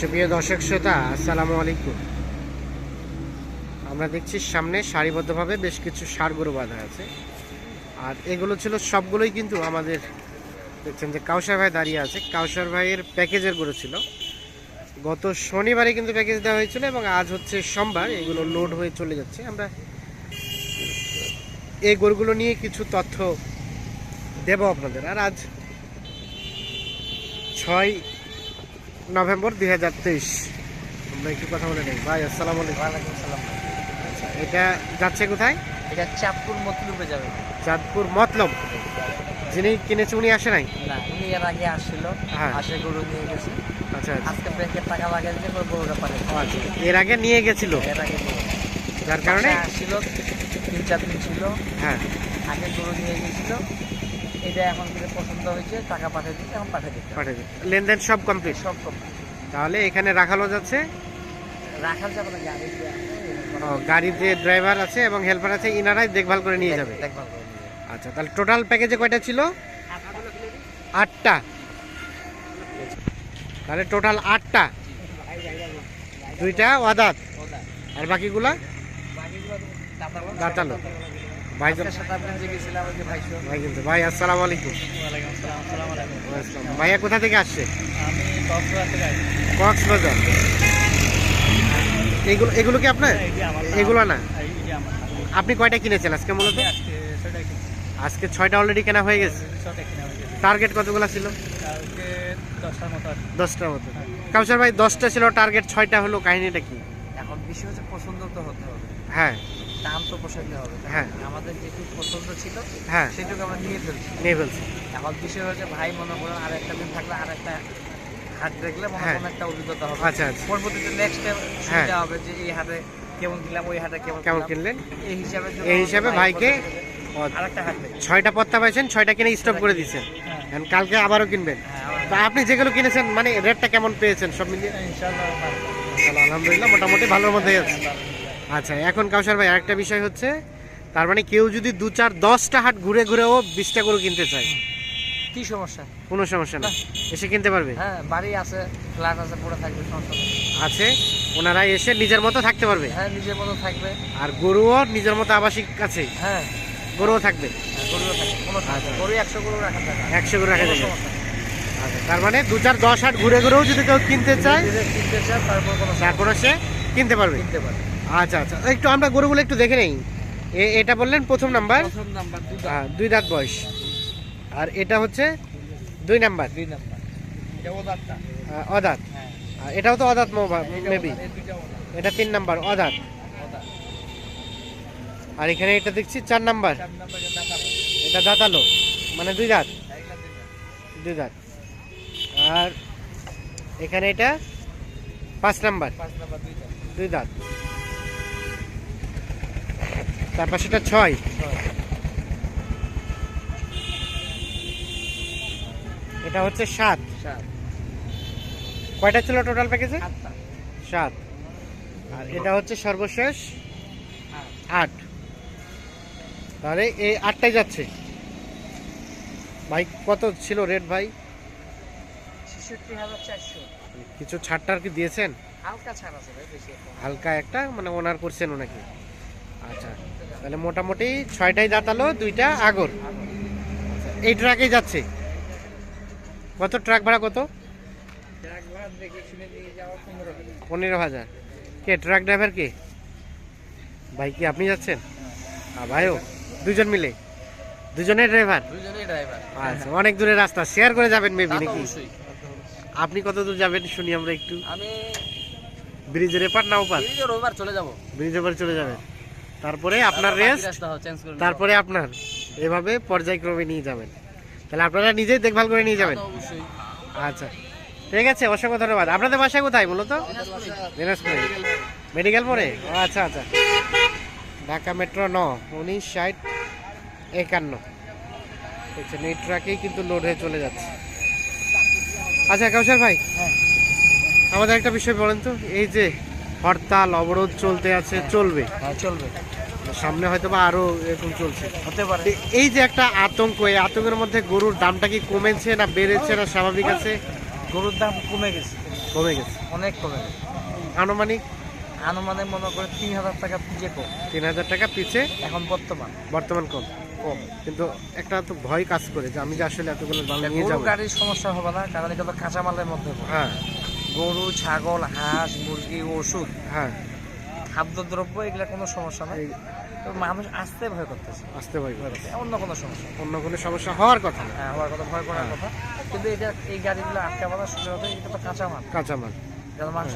সুপ্রিয় দর্শক শ্রোতা, আসসালামু আলাইকুম। আমরা দেখছি সামনে সারিবদ্ধভাবে বেশ কিছু সার বাঁধা আছে। আর এগুলো ছিল সবগুলোই কিন্তু আমাদের দেখছেন যে কাউসার ভাই দাঁড়িয়ে আছে। কাউসার ভাইয়ের প্যাকেজের গরু ছিল। গত শনিবারে কিন্তু প্যাকেজ দেওয়া হয়েছিল এবং আজ হচ্ছে সোমবার, এগুলো লোড হয়ে চলে যাচ্ছে। আমরা এই গরুগুলো নিয়ে কিছু তথ্য দেব আপনাদের। আর আজ ছয় নভেম্বর দুই হাজার তেইশ। আমরা একটু কথা বলে নেই। ভাই আসসালামু আলাইকুম। ওয়ালাইকুম সালাম এটা যাচ্ছে কোথায়? এটা চাঁদপুর মতলুবে যাবে। চাঁদপুর মতলব যিনি কিনেছে উনি আসে নাই? না উনি এর আগে আসছিল। হ্যাঁ। আসে গরু নিয়ে গেছে। আচ্ছা আচ্ছা। আজকে ব্যাংকের টাকা লাগাই ওই গরুটা পারে আচ্ছা। এর আগে নিয়ে গেছিল? এর আগে। যার কারণে? আসছিল তিন চার দিন ছিল। হ্যাঁ। আগে গরু নিয়ে গেছিল। এটা এখন থেকে পছন্দ হয়েছে টাকা পাঠিয়ে দিচ্ছে এখন পাঠিয়ে দিচ্ছে পাঠিয়ে। লেনদেন সব কমপ্লিট সব কম তাহলে এখানে রাখালো যাচ্ছে? রাখার যাবে না গাড়ি গাড়ির যে ড্রাইভার আছে এবং হেল্পার আছে ইনারাই দেখভাল করে নিয়ে যাবে? দেখভাল করে আচ্ছা তাহলে টোটাল প্যাকেজে কয়টা ছিল? আটটা। তাহলে টোটাল আটটা। দুইটা ওয়াদাত। আর বাকিগুলা? বাকিগুলো দাঁতালো। ভাই ভাই আসসালামু আলাইকুম। ভাইয়া কোথা থেকে আসছে? কক্সবাজার এগুলো এগুলো কি আপনার। এগুলো না। আপনি কয়টা কিনেছেন আজকে মূলত? আজকে ছয়টা অলরেডি কেনা হয়ে গেছে। টার্গেট কতগুলো ছিল? দশটার মতো আসছে। দশটার মতো। কাউসার ভাই দশটা ছিল টার্গেট ছয়টা হলো কাহিনীটা কি? এখন বিষয় হচ্ছে পছন্দ তো হতে হবে। হ্যাঁ। দাম তো পছন্দ হবে। হ্যাঁ। আমাদের যেটুকু পছন্দ ছিল হ্যাঁ। সেটুকু আমরা নিয়ে ফেলছি। নিয়ে ফেলছি। এখন বিষয় হচ্ছে ভাই মনে করেন আর একটা দিন থাকলে আর একটা হাট দেখলে মনে হ্যাঁ। করেন একটা অভিজ্ঞতা হবে। আচ্ছা আচ্ছা। পরবর্তীতে নেক্সট টাইম হ্যাঁ। সুবিধা হবে যে এই হাটে কেমন কিনলাম ওই হাটে কেমন কেমন কিনলেন? এই হিসাবে এই হিসাবে ভাইকে ছয়টা পত্তা পাইছেন ছয়টা কিনে স্টপ করে দিচ্ছেন হ্যাঁ। কালকে আবারও কিনবেন। হ্যাঁ তা আপনি যেগুলো কিনেছেন মানে রেটটা কেমন পেয়েছেন সব মিলিয়ে? আলহামদুলিল্লাহ মোটামুটি ভালোর মধ্যে আছে। আচ্ছা এখন কাউসার ভাই আরেকটা বিষয় হচ্ছে তার মানে কেউ যদি দু চার দশটা হাট ঘুরে ঘুরেও বিশটা গরু কিনতে চায়। কি সমস্যা? কোনো সমস্যা না। এসে কিনতে পারবে? হ্যাঁ বাড়ি আছে ফ্ল্যাট আছে পুরো থাকবে সমস্যা আছে ওনারা এসে নিজের মতো থাকতে পারবে? হ্যাঁ নিজের মতো থাকবে। আর গরুও নিজের মতো আবাসিক আছে? হ্যাঁ। গরুও থাকবে? হ্যাঁ, গরুও থাকবে কোনো সমস্যা নেই। গরু একশো গরু রাখা থাকা একশো করে রাখা যাবে সমস্যা আচ্ছা তার মানে দু চার দশ হাট ঘুরে ঘুরেও যদি কেউ কিনতে চায় কিনতে চান তারপর তারপরে সে কিনতে পারবে। কিনতে পারে আচ্ছা আচ্ছা। একটু আমরা গরুগুলো একটু দেখে নেই। এটা বললেন প্রথম নাম্বার? দুই দাঁত। বয়স। আর এটা হচ্ছে দুই নাম্বার। দুই নাম্বার। অদাঁত। হ্যাঁ। আর এটাও তো অদাত মেবি। এটা তিন নাম্বার অদাত। আর এখানে এটা দেখছি চার নাম্বার। এটা দাঁতালো। মানে দুই দাঁত। দুই দাঁত। আর এখানে এটা পাঁচ নাম্বার। দুই দাঁত। তারপর সেটা ছয়। ছয়। এটা হচ্ছে সাত। কয়টা ছিল টোটাল প্যাকেজে সাত। আর এটা হচ্ছে সর্বশেষ? আট। তাহলে এই আটটাই যাচ্ছে। ভাই কত ছিল রেট ভাই। কিছু ছাড়টার কি দিয়েছেন? হালকা ছাড় আছে। হালকা একটা মানে ওনার করছেন ওনাকে আচ্ছা। তাহলে মোটামুটি ছয়টাই দাঁতালো দুইটা আগর। এই ট্রাকেই যাচ্ছে। কত ট্রাক ভাড়া কত? ট্রাক পনেরো হাজার। কে ট্রাক ড্রাইভার কে? ভাই কি আপনি যাচ্ছেন? ভাইও? দুজন মিলে? দুজনের ড্রাইভার? ড্রাইভার। আচ্ছা অনেক দূরের রাস্তা। শেয়ার করে যাবেন মেবি নাকি? আপনি কত দূর যাবেন শুনি আমরা একটু। আমি ব্রিজের এপার না ওপার চলে যাব। ব্রিজের ওপার চলে যাবেন। তারপরে আপনার রেস্ট তারপরে আপনার এভাবে পর্যায়ক্রমে নিয়ে যাবেন। তাহলে আপনারা নিজেই দেখভাল করে নিয়ে যাবেন? আচ্ছা ঠিক আছে অসংখ্য ধন্যবাদ। আপনাদের বাসা কোথায় মূলত? দিনাজপুরে। মেডিকেল পরে ও আচ্ছা আচ্ছা। ঢাকা মেট্রো ন উনিশ ষাট একান্ন। দেখছেন এই ট্রাকেই কিন্তু লোড হয়ে চলে যাচ্ছে। আচ্ছা কাউসার ভাই হ্যাঁ। আমাদের একটা বিষয় বলেন তো এই যে হরতাল অবরোধ চলতে আছে চলবে। হ্যাঁ চলবে। সামনে হয়তো বা আরও এরকম চলছে। হতে পারে। এই যে একটা আতঙ্ক এই আতঙ্কের মধ্যে গরুর দামটা কি কমেছে না বেড়েছে না স্বাভাবিক আছে? গরুর দাম কমে গেছে। কমে গেছে। অনেক কমে গেছে। আনুমানিক? আনুমানিক মনে করে তিন হাজার টাকা পিজে কম। তিন হাজার টাকা পিছে? এখন বর্তমান। বর্তমান কম। কম। কিন্তু একটা তো ভয় কাজ করে যে আমি যে আসলে এতগুলো মাল নিয়ে যাব। গাড়ির সমস্যা হবে না কারণ এগুলো কাঁচামালের মধ্যে হ্যাঁ। গরু ছাগল হাঁস মুরগি ওষুধ হ্যাঁ। খাদ্যদ্রব্য এগুলো কোনো সমস্যা নাই। মানুষ আসতে ভয় করতেছে। আসতে ভয় করে। অন্য কোনো সমস্যা। অন্য কোনো সমস্যা হওয়ার কথা হ্যাঁ হওয়ার কথা ভয় করার হ্যাঁ। কথা। কিন্তু এটা এই গাড়িগুলো আটকা বাঁধার সুযোগ হবে এটা তো কাঁচামাল। কাঁচামাল।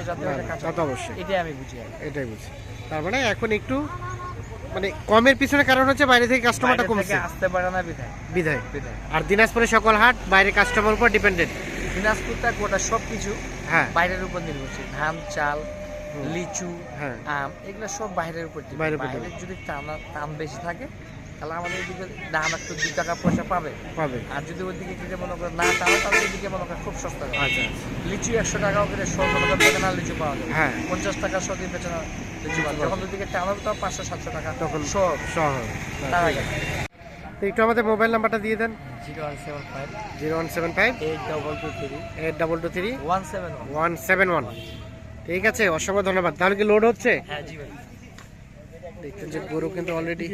জাতীয় হ্যাঁ, এটা তা অবশ্যই। এটাই আমি বুঝি এটাই বুঝছি তার মানে এখন একটু মানে কমের পিছনে কারণ হচ্ছে বাইরে থেকে কাস্টমারটা কমছে। আসতে পারে না বিধায়। বিধায়। বিধায়। আর দিনাজপুরে সকল হাট বাইরে কাস্টমার উপর ডিপেন্ডেন্ট দিনাজপুরটা গোটা সব কিছু হ্যাঁ। বাইরের উপর নির্ভরশীল। ধান চাল লিচু হ্যাঁ। আম এগুলো সব বাইরের উপর বাইরের বাইরে যদি টান বেশি থাকে তাহলে আমাদের এদিকে দাম একটু দুই টাকা পয়সা পাবে। পাবে। আর যদি ওইদিকে কিনে মনে করে না টানো তাহলে এদিকে মনে করে খুব সস্তা আচ্ছা। লিচু একশো টাকাও করে শো মনে করে বেচে না লিচু পাওয়া যাবে। হ্যাঁ। পঞ্চাশ টাকা শো দিয়ে বেচে না লিচু পাওয়া যখন ওইদিকে টানো তো পাঁচশো সাতশো টাকা তখন সব। তার আগে তো একটু আমাদের মোবাইল নাম্বারটা দিয়ে দেন। Zero one seven five. Zero one seven five. Eight double two three eight double two three one seven one. Seven one ঠিক আছে অসংখ্য ধন্যবাদ। তাহলে কি লোড হচ্ছে? হ্যাঁ জি ভাই। দেখছেন যে গরু কিন্তু অলরেডি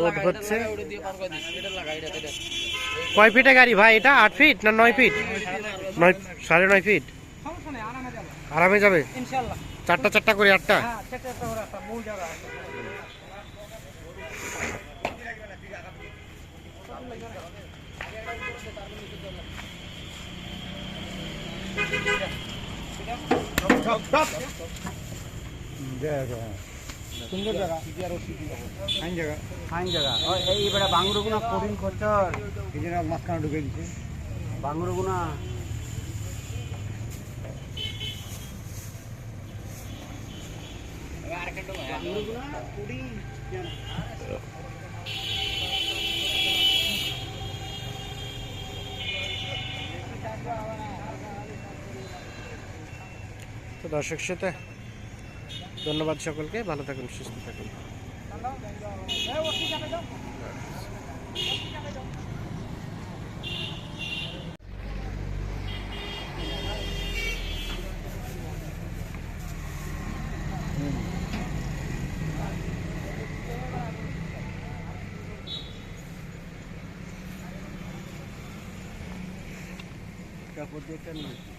লোড হচ্ছে। কয় ফিটে গাড়ি ভাই এটা? আট ফিট না নয় ফিট নয় সাড়ে নয় ফিট আরামে যাবে। চারটা চারটা করে আটটা? ফাইন জায়গা ও, এই এবারে বাংরুগুনা কঠিন খরচর এই জন্য মাঝখানে ঢুকে দিচ্ছে বাংরুগুনা তো দর্শক সাথে ধন্যবাদ সকলকে। ভালো থাকুন সুস্থ থাকুন। কাপড় দিয়ে কেন